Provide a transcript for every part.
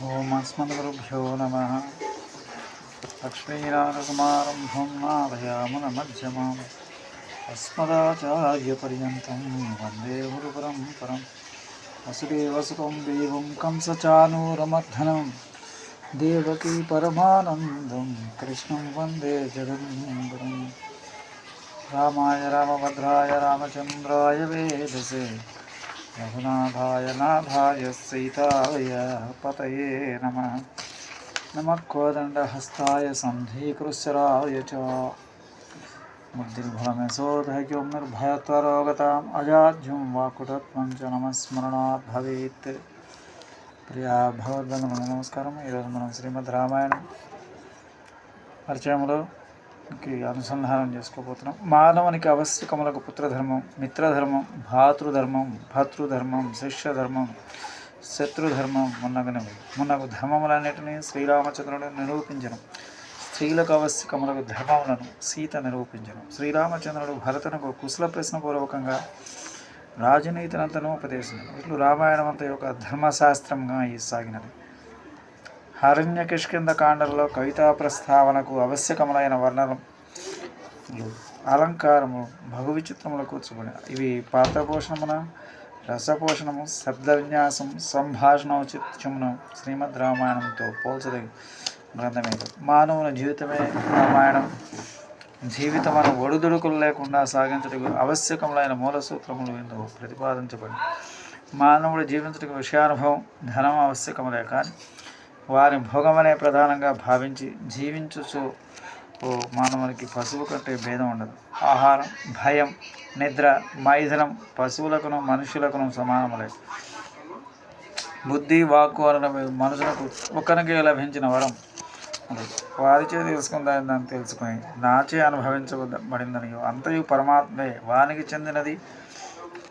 ॐ अस्मद्गुरुभ्यो नमः। लक्ष्मीनारकुमारम्भं नादयामुनमध्यमाम् अस्मदाचार्यपर्यन्तं वंदे गुरुपरम्परं वसुदेवसुतं देवं कंसचानूरमर्धनं देवकी परमानन्दं कृष्णं वंदे जगन्वरं रामाय रामभद्राय रामचन्द्राय वेदसे। వేదసే రఘునాథాయ నాథాయ సీతాయ పతయే నమ నమ కోదండహస్తాయ సంధీకృశరాయ చ బుద్ధిర్భలమసోధైక్యం నిర్భయత్వరోగతాం అజాధ్యం వాకుటత్వం చ నమస్మరణాత్ భవేత్ ప్రియా భగవద్బంధువులకు నమస్కారం ఈరోజు మనం శ్రీమద్ రామాయణం పరిచయంలో కి అనుసంధానం చేసుకోబోతున్నాం. మానవునికి ఆవశ్యకములకు పుత్రధర్మం మిత్రధర్మం భాతృధర్మం భతృధర్మం శిష్యధర్మం శత్రుధర్మం మున్నగనవి మున్నగు ధర్మములన్నిటినీ శ్రీరామచంద్రుడు నిరూపించను. స్త్రీలకు ఆవశ్యకములకు ధర్మములను సీత నిరూపించను. శ్రీరామచంద్రుడు భరతనకు కుశల ప్రశ్నపూర్వకంగా రాజనీతినంతను ఉపదేశించను. ఇట్లు రామాయణం అంత యొక్క ధర్మశాస్త్రంగా ఈ సాగినది హారణ్య కిష్కింద కాండంలో కవితా ప్రస్తావనకు ఆవశ్యకములైన వర్ణనలు అలంకారము బహు విచిత్రములు కూర్చోబడి ఇవి పాత్రపోషణమున రసపోషణము శబ్ద విన్యాసం సంభాషణ ఔచిత్యమును శ్రీమద్ రామాయణంతో పోల్చదగిన గ్రంథమే మానవుని జీవితమే రామాయణం. జీవితమైన ఒడిదుడుకులు లేకుండా సాగించటకు ఆవశ్యకములైన మూల సూత్రములు ఎందు ప్రతిపాదించబడి మానవుడు జీవించటకు విషయానుభవం ధనం ఆవశ్యకములే కానీ వారి భోగమనే ప్రధానంగా భావించి జీవించుచు ఓ మానవునికి పశువు కంటే భేదం ఉండదు. ఆహారం భయం నిద్ర మైథనం పశువులకును మనుషులకును సమానములే. బుద్ధి వాక్కు అనడమే మనుషులకు ఒక్కరికి లభించిన వరం. వారిచే తెలుసుకుందని దాన్ని తెలుసుకొని నాచే అనుభవించబడిందని అంతయు పరమాత్మే వానికి చెందినది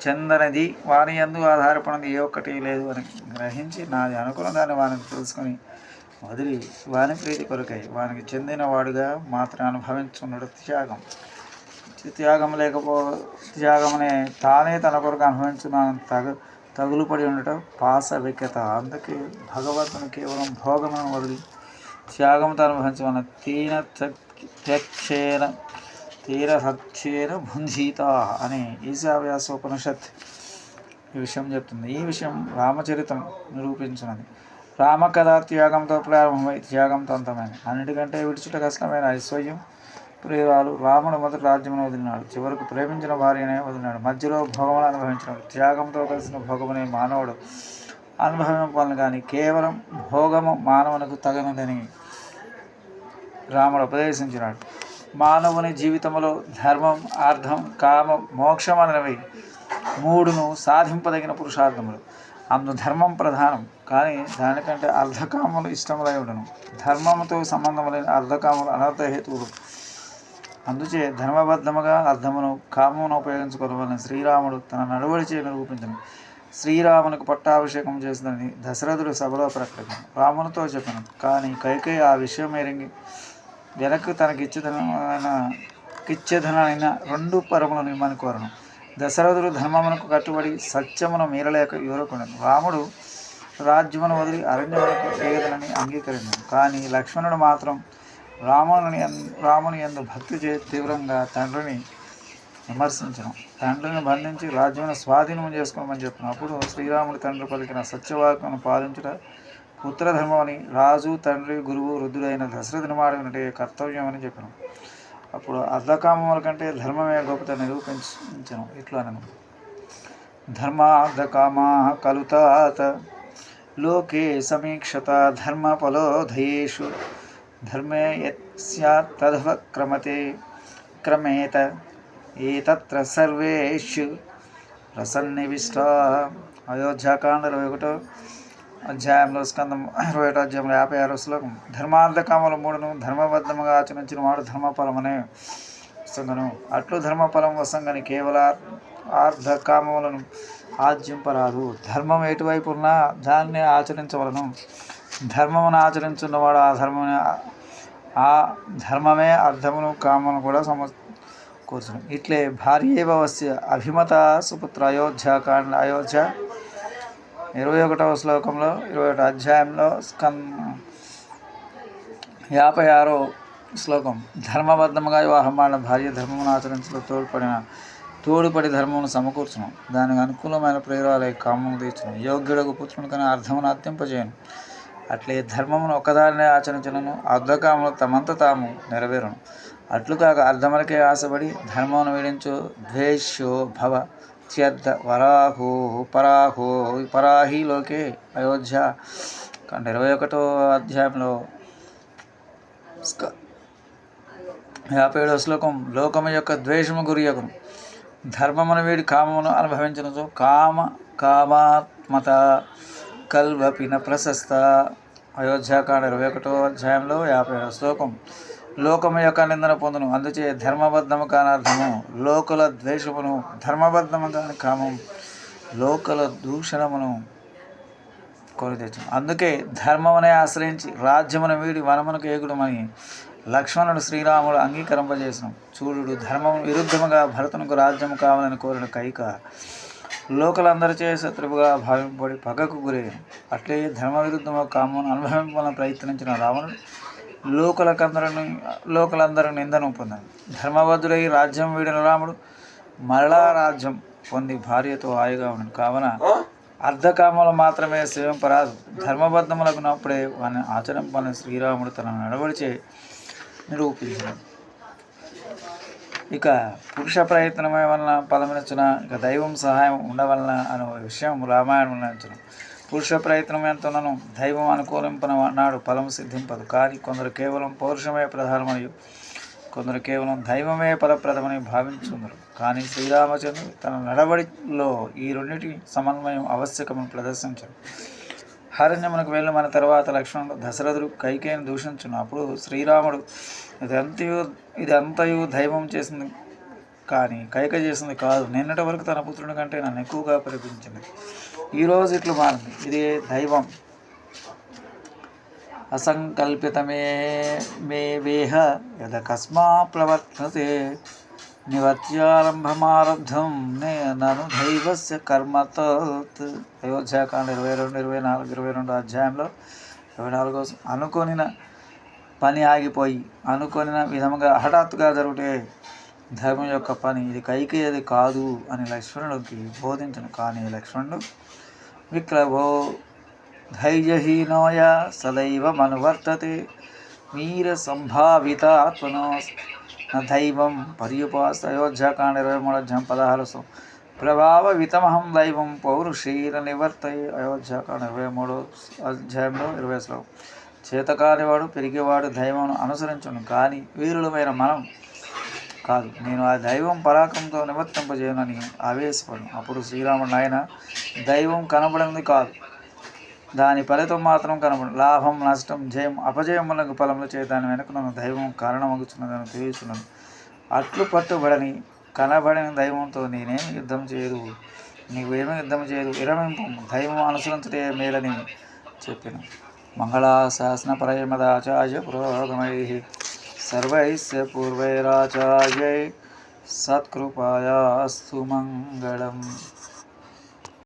చెందనది వారి ఎందు ఆధారపడినది ఏ ఒక్కటి లేదు అని గ్రహించి నాది అనుకున్న దాన్ని వారిని తెలుసుకొని వదిలి వాని ప్రీతి కొరకై వానికి చెందిన వాడుగా మాత్రం అనుభవించుకున్నాడు త్యాగం. త్యాగం లేకపో త్యాగమనే తానే తన కొరకు అనుభవించిన తగ తగులుపడి ఉండటం పాసవిక్యత అందుకే భగవంతుని కేవలం భోగమని వదిలి త్యాగంతో అనుభవించమన్న తీన త్యక్షేన తీర సత్యేన భుంజీత అని ఈశావ్యాసోపనిషత్ ఈ విషయం చెప్తుంది. ఈ విషయం రామచరితం నిరూపించినది. రామకథ త్యాగంతో ప్రారంభమై త్యాగంతో అంతమైంది. అన్నిటికంటే విడిచుట కష్టమైన ఐశ్వర్యం ప్రియురాలు రాముడు మొదటి రాజ్యమును వదిలినాడు. చివరకు ప్రేమించిన భార్యనే వదిలినాడు. మధ్యలో భోగమును అనుభవించినాడు. త్యాగంతో కలిసిన భోగమునే మానవుడు అనుభవింపాలని కానీ కేవలం భోగము మానవునకు తగనదని రాముడు ఉపదేశించినాడు. మానవుని జీవితంలో ధర్మం అర్థం కామం మోక్షం అనేవి మూడును సాధింపదగిన పురుషార్థములు. అందు ధర్మం ప్రధానం. కానీ దానికంటే అర్ధకాములు ఇష్టములై ఉండను. ధర్మముతో సంబంధం లేని అర్ధకాములు అనర్థ హేతువులు. అందుచే ధర్మబద్ధముగా అర్థమును కామమును ఉపయోగించుకోవాలని శ్రీరాముడు తన నడువడిచే నిరూపించను. శ్రీరామునికి పట్టాభిషేకం చేసిందని దశరథుడు సభలో ప్రకటన రామునితో చెప్పను. కానీ కైకై ఆ విషయం ఎరింగి వెనక్కి తనకిచ్చేదనైన కిచ్చేదనైన రెండు పరములను ఇమ్మని కోరను. దశరథుడు ధర్మమునకు కట్టుబడి సత్యమును మీరలేక యూరకుడను రాముడు రాజ్యమును వదిలి అరణ్యమునకు ఏదనని అంగీకరించాను కానీ లక్ష్మణుడు మాత్రం రాముని రాముని ఎందు భక్తి చే తీవ్రంగా తండ్రిని విమర్శించను. తండ్రిని బంధించి రాజ్యమును స్వాధీనం చేసుకోమని చెప్పినప్పుడు శ్రీరాముడి తండ్రి పలికిన సత్యవాక్యను పుత్రధర్మం అని రాజు తండ్రి గురువు వృద్ధుడైన దశరథుని మాడినటే కర్తవ్యం అని చెప్పాను. అప్పుడు అర్ధకామముల కంటే ధర్మమే గొప్పత నిరూపించను ఇట్లా నేను ధర్మార్ధకామా కలుతాత లోకే సమీక్షత ధర్మఫలోధయేషు ధర్మే యత్ తదవ క్రమతే క్రమేత ఏతత్ర సర్వేషు రసన్నివిష్ట అయోధ్యాకాండలో ఒకటో అధ్యాయంలో స్కందం ఇరవై ఒకటో అధ్యాయంలో యాభై ఆరో శ్లోకం. ధర్మార్థ కామల మూడును ధర్మబద్ధముగా ఆచరించిన వాడు ధర్మఫలమనే వసంగను. అట్లు ధర్మఫలం వసంగని కేవల ఆర్ధ కామములను ఆర్జింపరాదు. ధర్మం ఎటువైపు ఉన్నా దాన్ని ఆచరించవలను. ధర్మమును ఆచరించున్నవాడు ఆ ధర్మమే ఆ ధర్మమే అర్థమును కామను కూడా సమ కూర్చుని. ఇట్లే భార్యేవ వస్య అభిమత సుపుత్ర అయోధ్య కాండ అయోధ్య ఇరవై ఒకటవ శ్లోకంలో ఇరవై ఒకటి అధ్యాయంలో స్కం యాభై ఆరో శ్లోకం. ధర్మబద్ధముగా వివాహమాడిన భార్య ధర్మమును ఆచరించడం తోడ్పడిన తోడుపడి ధర్మమును సమకూర్చును. దానికి అనుకూలమైన ప్రేరాలే కామము తీర్చును. యోగ్యుడకు పుత్రుని కానీ అర్థమును అత్యంపజేయను అట్లే ధర్మమును ఒక్కదానినే ఆచరించను అర్ధకాములు తమంత తాము నెరవేరును. అట్లు కాక అర్ధములకే ఆశపడి ధర్మమును వీడించు ద్వేష్యో భవ ఇత్యర్థ వరాహో పరాహో పరాహిలోకే అయోధ్య. ఇరవై ఒకటో అధ్యాయంలో స్క- యాభై ఏడవ శ్లోకం లోకము యొక్క ద్వేషము గురియకును ధర్మమును వీడి కామమును అనుభవించను కామ కామాత్మత కల్వపిన ప్రశస్త. అయోధ్యాకాండ ఇరవై ఒకటో అధ్యాయంలో యాభై ఏడవ శ్లోకం. లోకము యొక్క నిందన పొందును. అందుచే ధర్మబద్ధము కానర్థము. లోకుల ద్వేషమును ధర్మబద్ధము కాని కామం. లోకల దూషణమును కొని తెచ్చు అందుకే ధర్మమునే ఆశ్రయించి రాజ్యమును వీడి వనమునకు ఏగుడమని లక్ష్మణుడు శ్రీరాముడు అంగీకరింపజేసిన. చూడు ధర్మము విరుద్ధముగా భరతునకు రాజ్యము కావాలని కోరిన కైక లోకలందరిచే శత్రువుగా భావింపబడి పగకు గురయ్యను. అట్లే ధర్మ విరుద్ధము కామను అనుభవింపాలని ప్రయత్నించిన రావణుడు లోకలకందరిని లోకలందరూ నిందను పొందాడు ధర్మబద్ధుడై రాజ్యం వీడిన రాముడు మరలా రాజ్యం పొంది భార్యతో హాయిగా ఉన్నాడు కావున అర్ధకామలు మాత్రమే సేవింపరాదు ధర్మబద్ధములకు నప్పుడే వాని ఆచరింపని శ్రీరాముడు తన నడవడిచే నిరూపించాడు. ఇక పురుష ప్రయత్నమే వలన ఫలమినచ్చున ఇక దైవం సహాయం ఉండవలన అనే విషయం రామాయణం పురుష ప్రయత్నం ఎంతనను దైవం అనుకూలింపన నాడు ఫలం సిద్ధింపదు. కానీ కొందరు కేవలం పౌరుషమే ప్రధానమని కొందరు కేవలం దైవమే ఫలప్రదమని భావించుందరు. కానీ శ్రీరామచంద్రుడు తన నడవడిలో ఈ రెండింటి సమన్వయం ఆవశ్యకమని ప్రదర్శించారు హారణ్యమునకు వెళ్ళి మన తర్వాత లక్ష్మణుడు దశరథుడు కైకేయిని దూషించున్నప్పుడు శ్రీరాముడు ఇదంతయు ఇదంతయు దైవం చేసింది కానీ కైక చేసింది కాదు. నిన్నటి వరకు తన పుత్రుని కంటే నన్ను ఎక్కువగా పరిపించింది ఈరోజు ఇట్లు మారింది. ఇది దైవం. అసంకల్పితమే మే వేహ యదకస్మా ప్రవర్తతే నివర్త్యారంభమారబ్ధం నే నను దైవస్య కర్మతో అయోధ్యాకాండ ఇరవై రెండు ఇరవై నాలుగు ఇరవై రెండు అధ్యాయంలో ఇరవై నాలుగో అనుకొనిన పని ఆగిపోయి అనుకొనిన విధముగా హఠాత్తుగా జరుగుటే ధర్మం యొక్క పని ఇది కైకేయది కాదు అని లక్ష్మణుడికి బోధించను. కానీ లక్ష్మణుడు విక్లవో ధైర్యహీనోయ సదైవ మనువర్తతే వీర సంభావిత దైవం పర్యుపాస అయోధ్యాకాండ ఇరవై మూడు అధ్యాయం పదహారు సం ప్రభావవితమహం దైవం పౌరుషీర నివర్తయ అయోధ్యాకాండ ఇరవై మూడు అధ్యాయంలో ఇరవై శ్లోకం. చేతకానివాడు పెరిగేవాడు దైవం అనుసరించను. కానీ వీరులమైన మనం కాదు. నేను ఆ దైవం పరాకంతో నివర్తింపజేయనని ఆవేశపడు అప్పుడు శ్రీరాముడు నాయన దైవం కనబడింది కాదు. దాని ఫలితం మాత్రం కనబడు లాభం నష్టం జయం అపజయములకు ఫలములు చేత దాని వెనుక నన్ను దైవం కారణమగుతున్నదని తెలియచున్నాను. అట్లు పట్టుబడని కనబడని దైవంతో నేనేమి యుద్ధం చేయదు. నీవేమీ యుద్ధం చేయదు. విరమింపు. దైవం అనుసరించటే మేలని చెప్పిన మంగళాశాసన పరమదాచార్య పురోగమై सर्वैः पूर्वैराचार्यै सत्कृपायास्तु मङ्गलम्।